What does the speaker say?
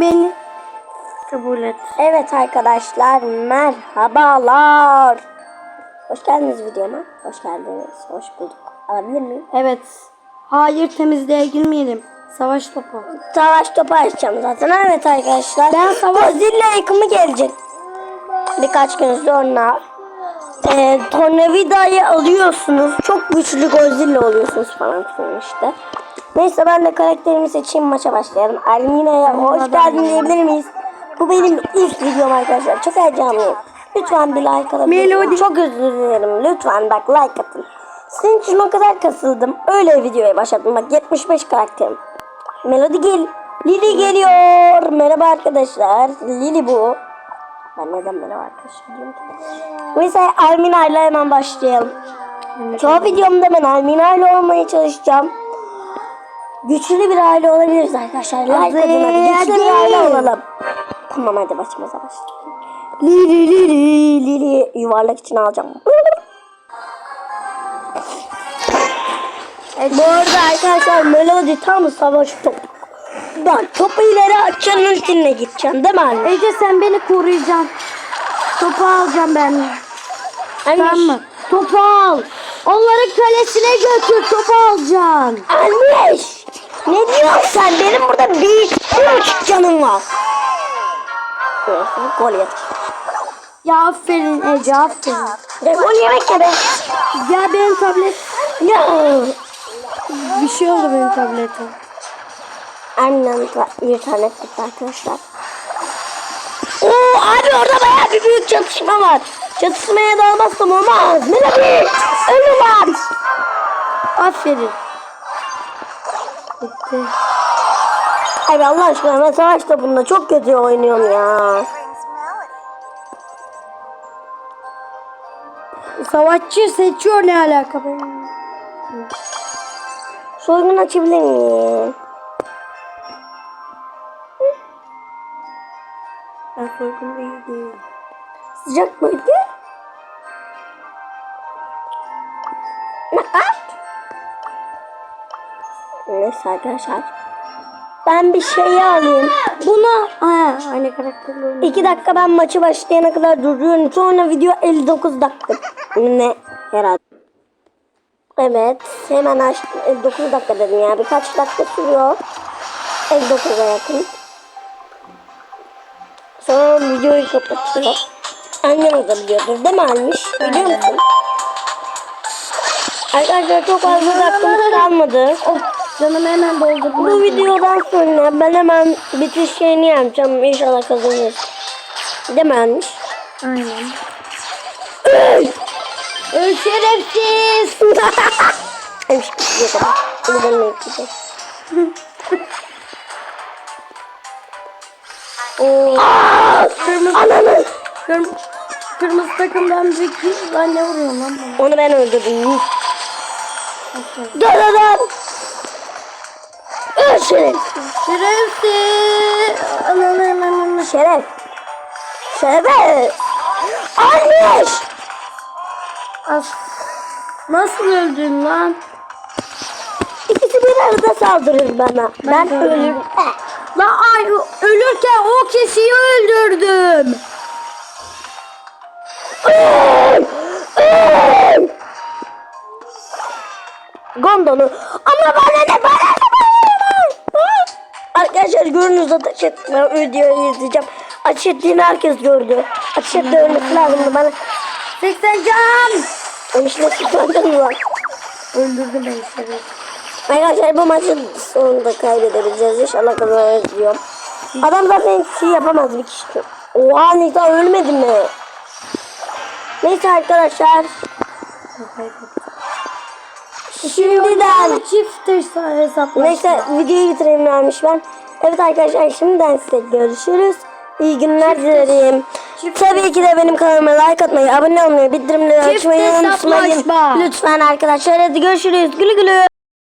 Beni kabul et. Evet arkadaşlar merhabalar. Hoş geldiniz videoma. Hoş geldiniz. Hoş bulduk. Alabilir miyim? Evet. Hayır temizliğe girmeyelim. Savaş topu. Savaş topu açacağım zaten. Evet arkadaşlar. Ben savaş- Godzilla yıkımı gelecek. Birkaç gün sonra. Ee, tornavidayı alıyorsunuz. Çok güçlü Godzilla oluyorsunuz falan işte. Neyse ben de karakterimi seçeyim maça başlayalım. Almina'ya hoş geldin diyebilir miyiz? Bu benim ilk videom arkadaşlar. Çok heyecanlıyım. Lütfen bir like alabilir miyim? Melody. Çok özür dilerim. Lütfen bak like atın. Senin için o kadar kasıldım. Öyle videoya başladım. Bak 75 karakterim. Melody gel. Lili geliyor. Merhaba arkadaşlar. Lili bu. Ben neden merhaba arkadaşlar diyorum ki? Neyse Almina ile hemen başlayalım. Çoğu videomda ben Almina ile olmaya çalışacağım. Güçlü bir aile olabiliriz arkadaşlar. Like atın hadi. Güçlü bir aile olalım. Tamam hadi başımıza başlayalım. Lili Lili Lili yuvarlak için alacağım. Bu arada arkadaşlar Melody tam savaş topu. Bak topu ileri açanın üstüne gideceğim değil mi anne? Ece sen beni koruyacaksın. Topu alacağım ben. Tamam mı? Topu al. Onları kalesine götür. Topu alacaksın. Anneş! Ne diyorsun sen? Benim burada bir, bir buçuk canım var. Gol yedik. Ya aferin Ece aferin. Ya gol yemek ya be. Ya benim tablet. Ya. Bir şey oldu benim tablete. Annem internet gitti arkadaşlar. Oo abi orada bayağı bir büyük çatışma var. Çatışmaya dalmazsam olmaz. Melody! Ölüm var. Aferin. Bitti. Abi Allah aşkına ben savaş topunda çok kötü oynuyorum ya. Savaşçı seçiyor ne alaka benim? Soygun açabilir miyim? Ben soygun değil. Sıcak bölge. Neyse arkadaşlar. Ben bir şey alayım. Bunu ha, aynı karakterle. İki dakika ben maçı başlayana kadar duruyorum. Sonra video 59 dakika. Ne? Herhalde. Evet. Hemen açtım. 59 dakika dedim ya. Birkaç dakika sürüyor. 59'a yakın. Sonra videoyu kapatıyor. Annem de biliyordur değil mi Almiş? Biliyor musun? Arkadaşlar çok fazla dakikamız kalmadı. Of canım hemen doldu. Bu videodan sonra ben hemen bitiş şeyini yapacağım. İnşallah kazanırız. Değil mi Almiş? Aynen. Öl şerefsiz. Bunu ben yapacağım. Oo. Kırmızı, Ananı! kırm, kırmızı takımdan bir kız lan ne vuruyor lan bana? Onu ben öldürdüm. Dur dur dur. Şeref. Şerefsiz. Ananı. Şeref. Şeref. Almış. As. Nasıl öldün lan? İkisi bir arada saldırır bana. Ben, de ölürüm. Lan ay ölürken o kişiyi öldürdüm. Öl! Öl! Gondonu. Ama bana ne bana Ateş etme videoyu izleyeceğim. Ateş ettiğini herkes gördü. Ateş etti ölmesi lazımdı bana. 80 can. Ölmüşle sıkıntı var. Öldürdüm beni şerefsiz. Arkadaşlar bu maçın sonunda kaybedebileceğiz. İnşallah kazanırız diyorum. Adam zaten hiçbir şey yapamaz bir kişi. Oha Nisa ölmedi mi? Neyse arkadaşlar. Şimdiden Çift hesaplaşma. Neyse videoyu bitireyim vermiş ben. Evet arkadaşlar şimdiden size görüşürüz. İyi günler dilerim. Tabii ki de benim kanalıma like atmayı, abone olmayı, bildirimleri Çift açmayı unutmayın. Lütfen arkadaşlar hadi görüşürüz. Gülü gülü.